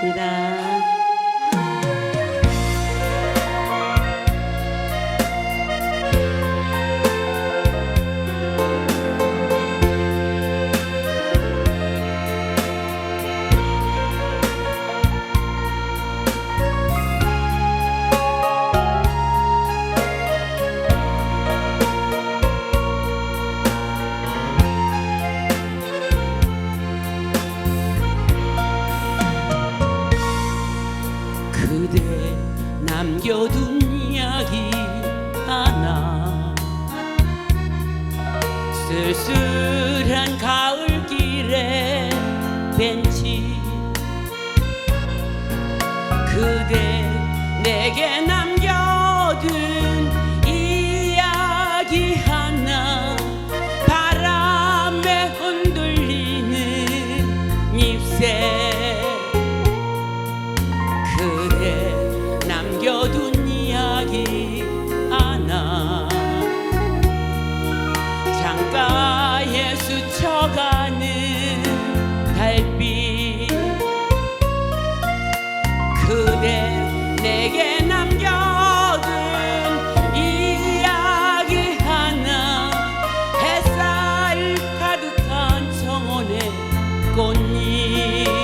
고맙습니다. 남겨둔 이야기 하나. 쓸쓸한 가을길에 벤치. 그대 내게 남 꽃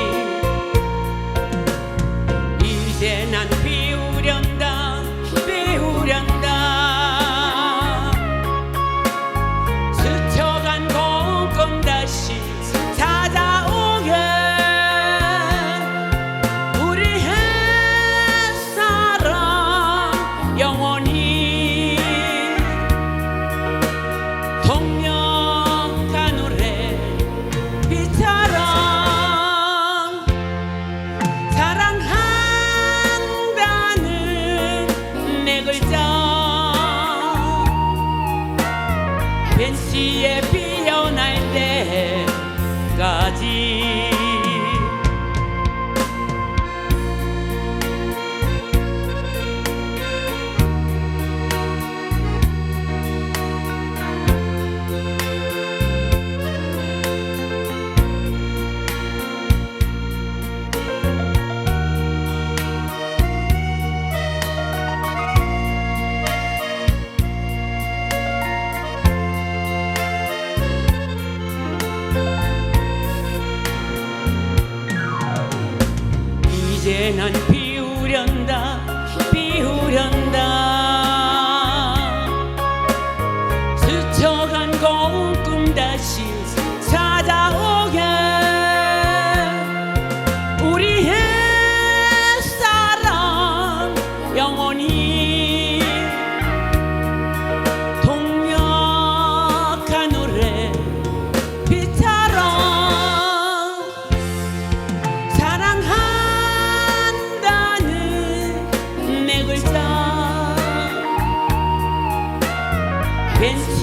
벤치에 피어날 때까지 난 비우련다 비우련다. 스쳐간 고운 꿈 다시 찾아오게. 우리의 사랑 영원히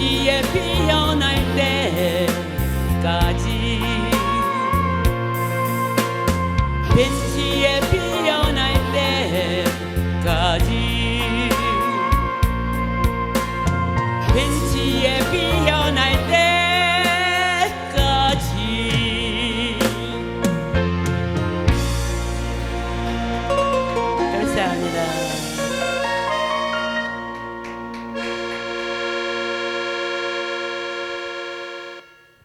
꽃이에 피어날 때까지. 벤치에 피어날 때까지.